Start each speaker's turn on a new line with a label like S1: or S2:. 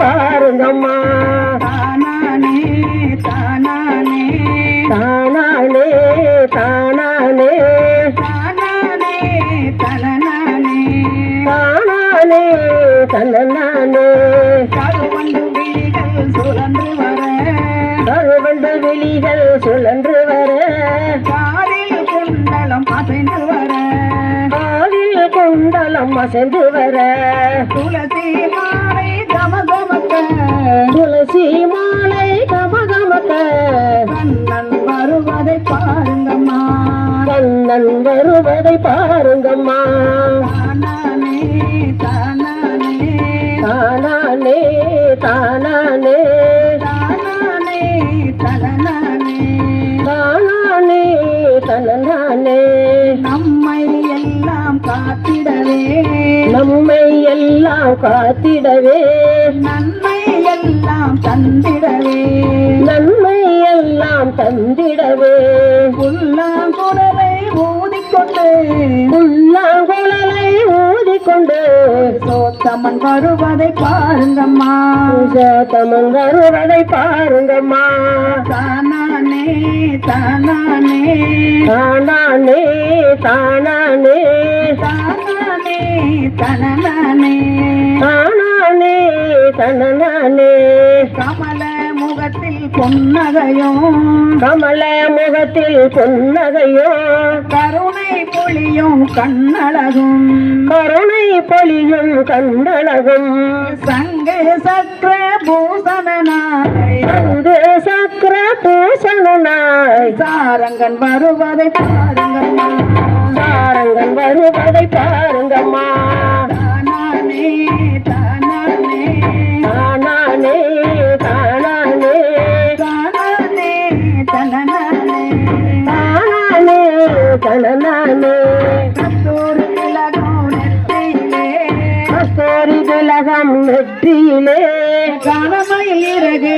S1: பாருங்கம்மா.
S2: தானானே தானானே.
S1: தானானே தானானே.
S2: தானானே தனநானே
S1: தானானே தன்னானே
S2: கருவண்டு விழிகள் சுழன்று வர.
S1: கருவண்டு விழிகள் சுழன்று வர.
S2: காரில் குண்டலம் அசைந்து வர.
S1: குண்டலம் அசைந்து வர.
S2: துளசி மாலை கமகமக்க.
S1: துளசி மாலை கமகமக்க.
S2: கண்ணன் வருவதை பாருங்கம்மா.
S1: கண்ணன் வருவதை பாருங்கம்மா.
S2: தானானே தானானே.
S1: தானானே
S2: நம்மை எல்லாம் காத்திடவே
S1: நம்மை எல்லாம் காத்திடவே.
S2: நன்மை எல்லாம் தந்திடவே.
S1: நன்மை எல்லாம் தந்திடவே.
S2: புல்லாங்குழலை ஊதிக்கொண்டு.
S1: புல்லாங்குழலை ஊதிக்கொண்டு.
S2: சோத்தமன் வருவதை பாருங்கம்மா.
S1: தமிழ் வருவதை பாருங்கம்மா.
S2: தானானே தானானே.
S1: தானானே தானானே.
S2: தானானே. தனநானே.
S1: தானானே தன்னானே
S2: கமல முகத்தில் பொன்னகையும்.
S1: கமல முகத்தில் புன்னகையோ
S2: கருணை பொழியும் கண்ணழகும்.
S1: கருணை பொழியும் கண்டழகும்
S2: சங்க சக்கர பூசணனாய்.
S1: அங்கு சக்கர பூசணனாய்.
S2: சாரங்கன் வருவதை பாருங்கம்மா
S1: சாரங்கள் வருவதை பாருங்கம்மா.
S2: தானானே தானானே.
S1: தானானே தானானே.
S2: தானானே தனநானே
S1: தானானே தனநானே
S2: கத்தூர் திலகம் நெற்றியிலே.
S1: கஸ்தூரி திலகம் நெற்றியிலே.
S2: இறகு